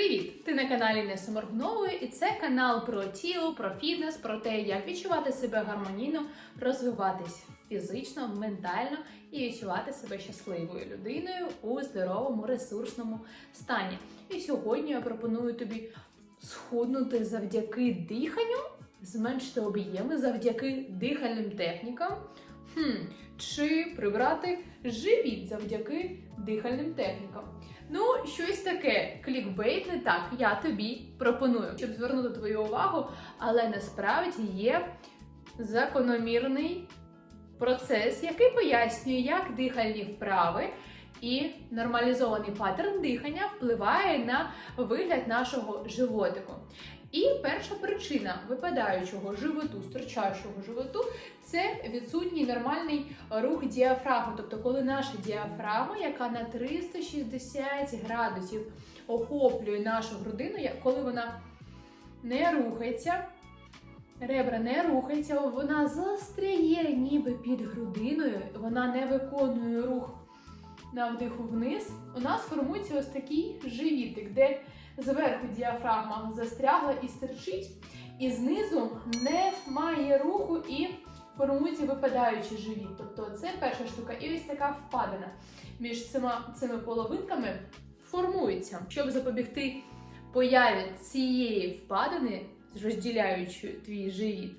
Привіт! Ти на каналі Неси Моргнової, і це канал про тіло, про фітнес, про те, як відчувати себе гармонійно, розвиватись фізично, ментально і відчувати себе щасливою людиною у здоровому ресурсному стані. І сьогодні я пропоную тобі схуднути завдяки диханню, зменшити об'єми завдяки дихальним технікам. Хм, чи прибрати живіт завдяки дихальним технікам. Ну, щось таке клікбейтне, так, я тобі пропоную, щоб звернути твою увагу, але насправді є закономірний процес, який пояснює, як дихальні вправи і нормалізований паттерн дихання впливає на вигляд нашого животику. І перша причина випадаючого животу, строчащого животу це відсутній нормальний рух діафрагми. Тобто, коли наша діафрагма, яка на 360 градусів охоплює нашу грудину, коли вона не рухається, ребра не рухаються, вона застряє ніби під грудиною, вона не виконує рух на вдиху вниз, у нас формується ось такий живітик, де зверху діафрагма застрягла і стерчить, і знизу немає руху і формується випадаючий живіт. Тобто це перша штука. І ось така впадина між цими, цими половинками формується. Щоб запобігти появі цієї впадини, розділяючи твій живіт,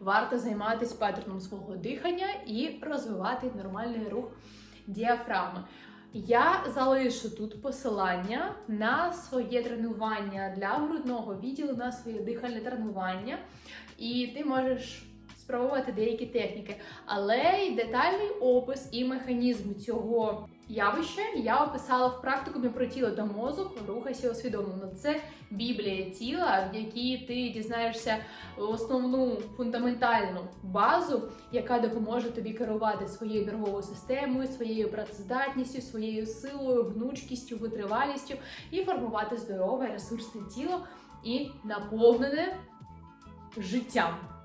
варто займатися паттерном свого дихання і розвивати нормальний рух діафрагми. Я залишу тут посилання на своє тренування для грудного відділу, на своє дихальне тренування, і ти можеш спробувати деякі техніки. Але й детальний опис і механізм цього явища я описала в практикумі про тіло та мозок. Рухайся усвідомлено. Це біблія тіла, в якій ти дізнаєшся основну фундаментальну базу, яка допоможе тобі керувати своєю нервовою системою, своєю працездатністю, своєю силою, гнучкістю, витривалістю і формувати здорове ресурсне тіло і наповнене життям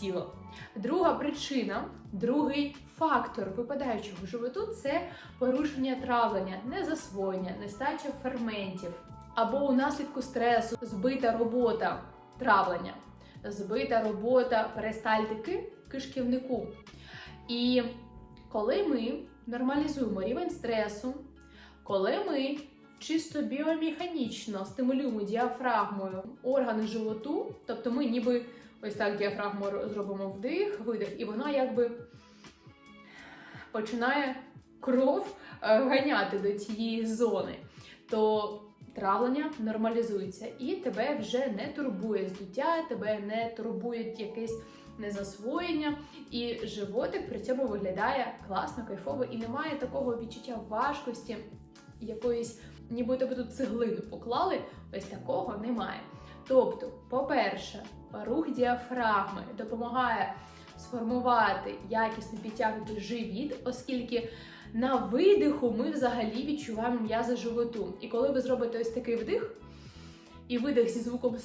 тіло. Друга причина, другий фактор випадаючого животу це порушення травлення, незасвоєння, нестача ферментів або у наслідку стресу збита робота травлення, збита робота перистальтики кишківнику. І коли ми нормалізуємо рівень стресу, коли ми чисто біомеханічно стимулюємо діафрагмою органи животу, тобто ми ніби ось так діафрагму зробимо вдих, видих, і вона якби починає кров е, ганяти до цієї зони, то травлення нормалізується і тебе вже не турбує здуття, тебе не турбує якесь незасвоєння, і животик при цьому виглядає класно, кайфово, і немає такого відчуття важкості, якоїсь, ніби тебе тут цеглину поклали, ось такого немає. Тобто, по-перше, рух діафрагми допомагає сформувати якісно підтягнути живіт, оскільки на видиху ми взагалі відчуваємо м'язи животу. І коли ви зробите ось такий вдих і видих зі звуком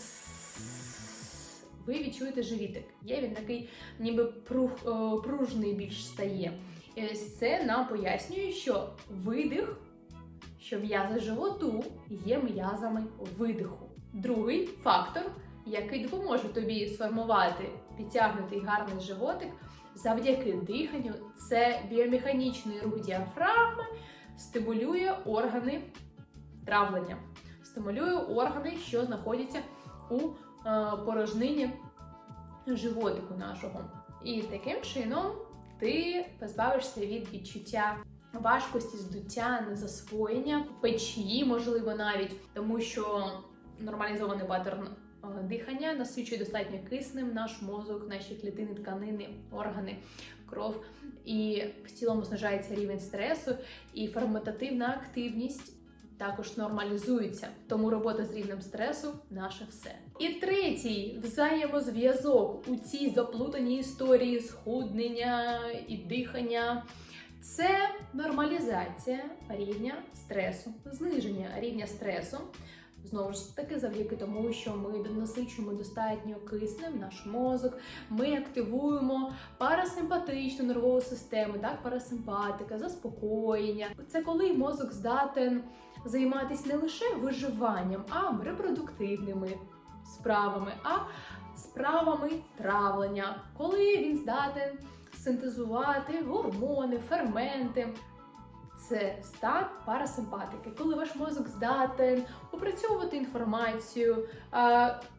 ви відчуєте живітик. Є він такий, ніби прух, е, пружний більш стає. І ось це нам пояснює, що видих, що м'язи животу є м'язами видиху. Другий фактор, який допоможе тобі сформувати підтягнутий гарний животик завдяки диханню, це біомеханічний рух діафрагми, стимулює органи травлення, стимулює органи, що знаходяться у е, порожнині животику нашого. І таким чином ти позбавишся від відчуття важкості, здуття, незасвоєння, печії, можливо, навіть, тому що нормалізований паттерн дихання насичує достатньо киснем наш мозок, наші клітини, тканини, органи, кров. І в цілому знижається рівень стресу, і ферментативна активність також нормалізується. Тому робота з рівнем стресу наше все. І третій взаємозв'язок у цій заплутаній історії схуднення і дихання. Це нормалізація рівня стресу, зниження рівня стресу. Знову ж таки, завдяки тому, що ми донасичуємо достатньо киснем наш мозок, ми активуємо парасимпатичну нервову систему, так, парасимпатика, заспокоєння. Це коли мозок здатен займатися не лише виживанням, а репродуктивними справами, а справами травлення, коли він здатен синтезувати гормони, ферменти. Це стан парасимпатики, коли ваш мозок здатен опрацьовувати інформацію,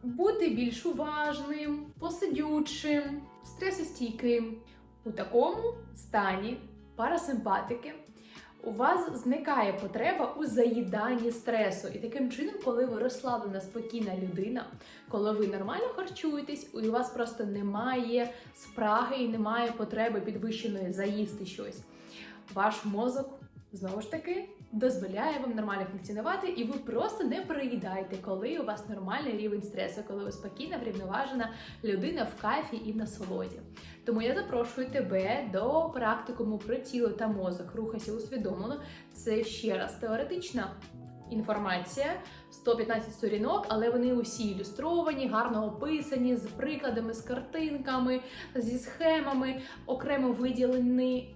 бути більш уважним, посидючим, стресостійким. У такому стані парасимпатики у вас зникає потреба у заїданні стресу. І таким чином, коли ви розслаблена, спокійна людина, коли ви нормально харчуєтесь, у вас просто немає спраги і немає потреби підвищеної заїсти щось. Ваш мозок знову ж таки дозволяє вам нормально функціонувати, і ви просто не переїдаєте, коли у вас нормальний рівень стресу, коли ви спокійна, врівноважена людина в кайфі і в насолоді. Тому я запрошую тебе до практикуму про тіло та мозок. Рухайся усвідомлено. Це ще раз теоретична інформація, 115 сторінок, але вони усі ілюстровані, гарно описані з прикладами, з картинками, зі схемами, окремо виділені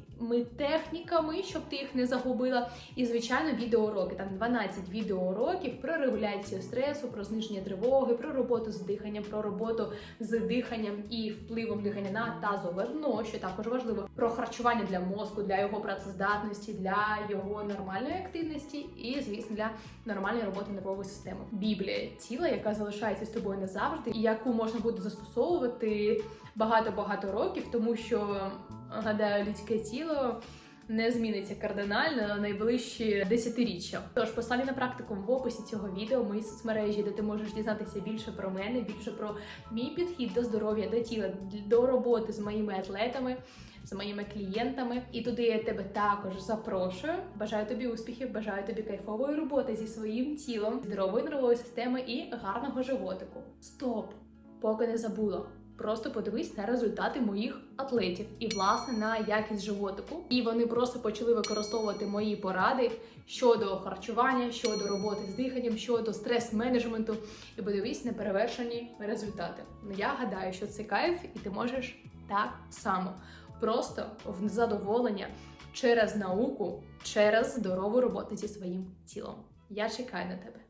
техніками, щоб ти їх не загубила. І, звичайно, відеоуроки. Там 12 відеоуроків про регуляцію стресу, про зниження тривоги, про роботу з диханням, про роботу з диханням і впливом дихання на тазове дно, що також важливо, про харчування для мозку, для його працездатності, для його нормальної активності і, звісно, для нормальної роботи нервової системи. Біблія тіла, яка залишається з тобою назавжди, і яку можна буде застосовувати багато-багато років, тому що гадаю, людське тіло не зміниться кардинально на найближчі десятиріччя. Тож послання на практику в описі цього відео, мої соцмережі, де ти можеш дізнатися більше про мене, більше про мій підхід до здоров'я, до тіла, до роботи з моїми атлетами. З моїми клієнтами, і туди я тебе також запрошую. Бажаю тобі успіхів, бажаю тобі кайфової роботи зі своїм тілом, здорової нервової системи і гарного животику. Стоп! Поки не забула. Просто подивись на результати моїх атлетів і власне на якість животику. І вони просто почали використовувати мої поради щодо харчування, щодо роботи з диханням, щодо стрес-менеджменту. І подивись на перевершені результати. Ну я гадаю, що це кайф, і ти можеш так само просто в задоволення через науку, через здорову роботу зі своїм тілом. Я чекаю на тебе.